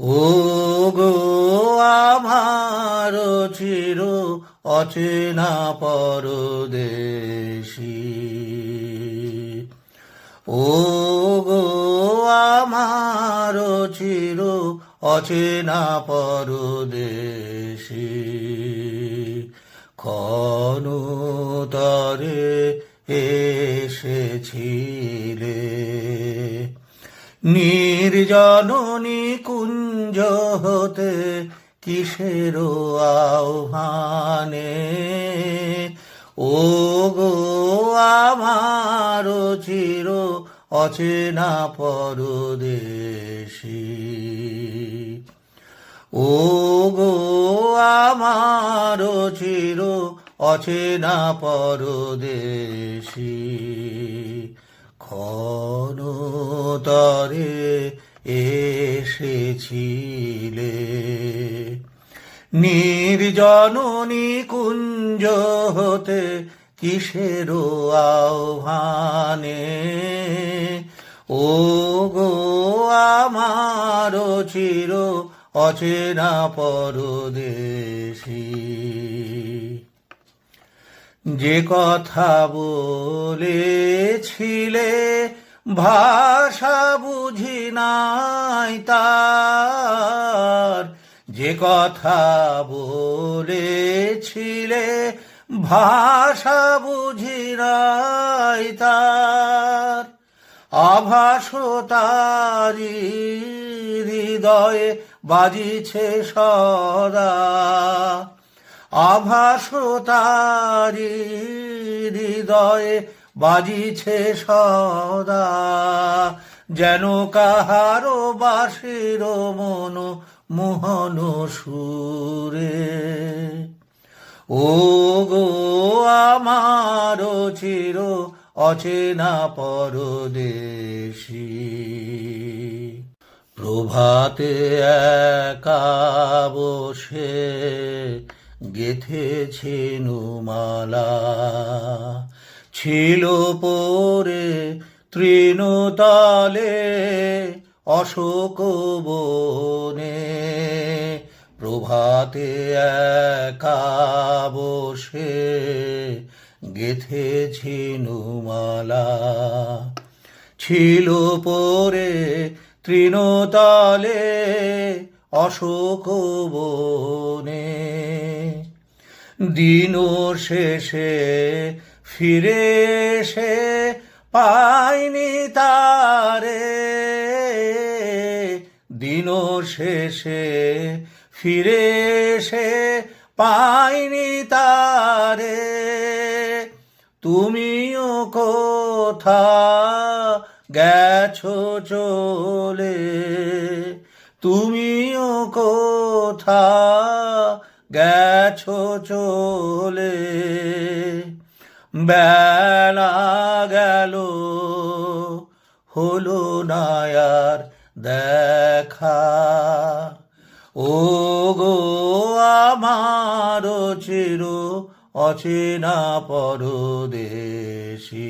ও গো আমার চির অচেনা পরদেশী। ও গো আমার চির অচেনা পরদেশী। ক্ষণতরে এসেছিলে নির্জননী কুঞ্জ হতে কিসের আহ্বানে? ও গো আমার চির অচেনা পরদেশী। ও গো আমার চির অচেনা পরদেশী। ক্ষণতরে এসেছিলে। নির্জননী কুঞ্জ হতে কিসের আহ্বানে? ও গো আমার চির অচেনা পরদেশী। যে কথা বলেছিলে ভাষা বুঝি নাই তার। যে কথা বলেছিলে, ভাষা বুঝি নাই তার। আভাস তারি হৃদয়ে বাজিছে সদা। আভাস তারি হৃদয়ে বাজিছে সদা, যেন কাহারো বাসির মন মোহন সুরে। ও গো আমার চির অচেনা পরদেশী, প্রভাতে একা বসে গেথেছে নুমালা। ছিল পরে তৃণতালে অশোক বনে। প্রভাতে একা বসে গেথেছি নুমালা। ছিল পরে তৃণতালে অশোক বনে। দিন শেষে ফিরে সে পাইনি তারে। দিন শেষে ফিরে সে পাইনি তারে। তুমিও কোথা গেছো চলে? তুমিও কোথা গেছো চলে? বেলা গেল হলো নায়ার দেখা। ও গো আমার চির অচেনা পরদেশী।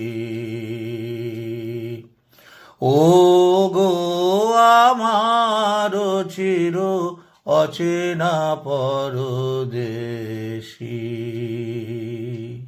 ও গো আমার চির অচেনা পরদেশী।